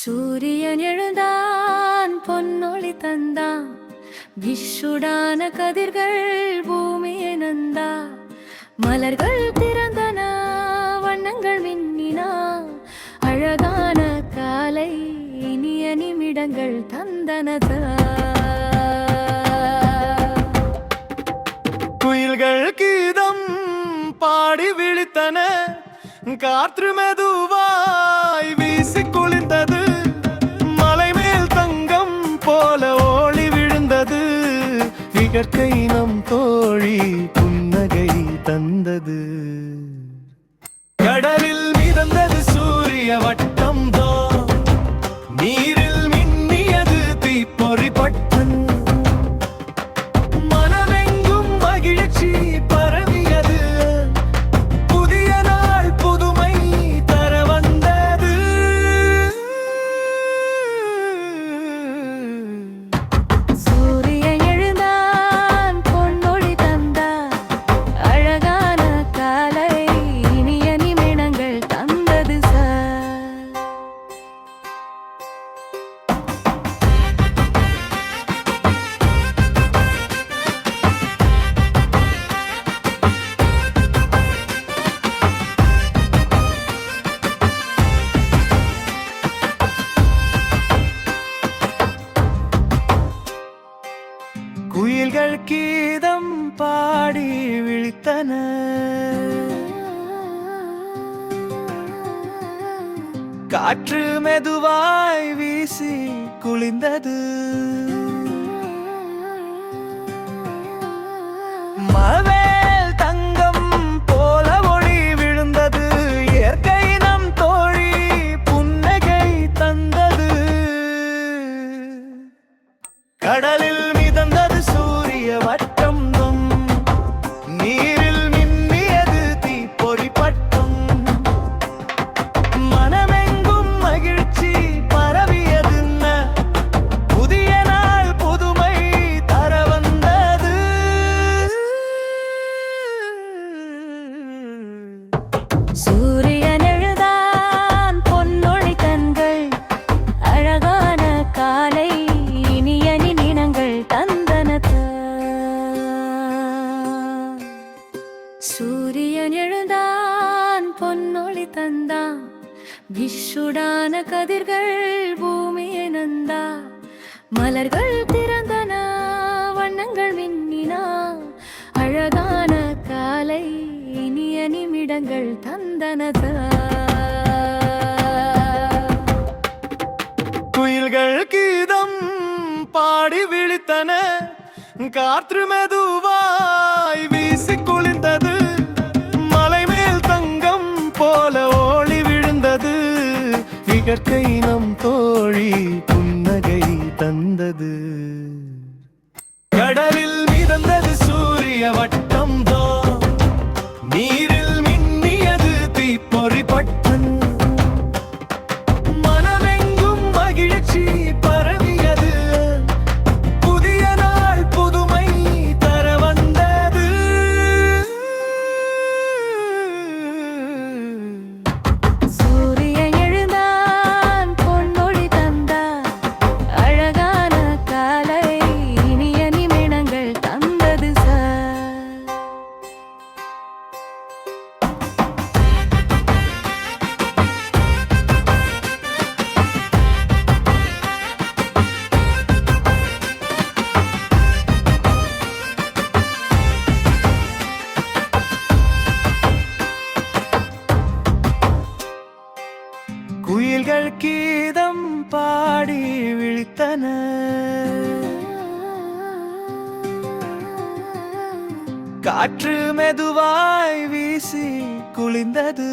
சூரியன் எழுந்தான் பொன்னொழி தந்தான். விஷுடான கதிர்கள் பூமியை நந்தா. மலர்கள் திறந்தன வண்ணங்கள் மின்னினா. அழகான காலை இனிய நிமிடங்கள் தந்தனதா குயில்கள் கீதம் பாடி விழித்தன. காற்று மெதுவாய் வீசி குளிர்ந்தது. இயற்கை நம் தோழி புன்னகை தந்தது. கடலில் மிதந்தது சூரிய வட்ட பாடி விழித்தன. காற்று மெதுவாய் வீசி குளிந்தது. எழுந்தான் பொன்னொழி தந்தான். விஷுடான கதிர்கள் பூமியை நந்தா மலர்கள் திறந்தன வண்ணங்கள் மின்னினா. அழகான காலை இனிய நிமிடங்கள் தந்தனதா குயில்கள் கீதம் பாடி விழித்தன. காற்று மெதுவாய் வீசி குளிர்ந்தது. இயற்கை நம் தோழி புன்னகை தந்தது. கடலில் மிதந்தது சூரிய வட்ட குயில்கள் கீதம் பாடி விழித்தன. காற்று மெதுவாய் வீசி குளிந்தது.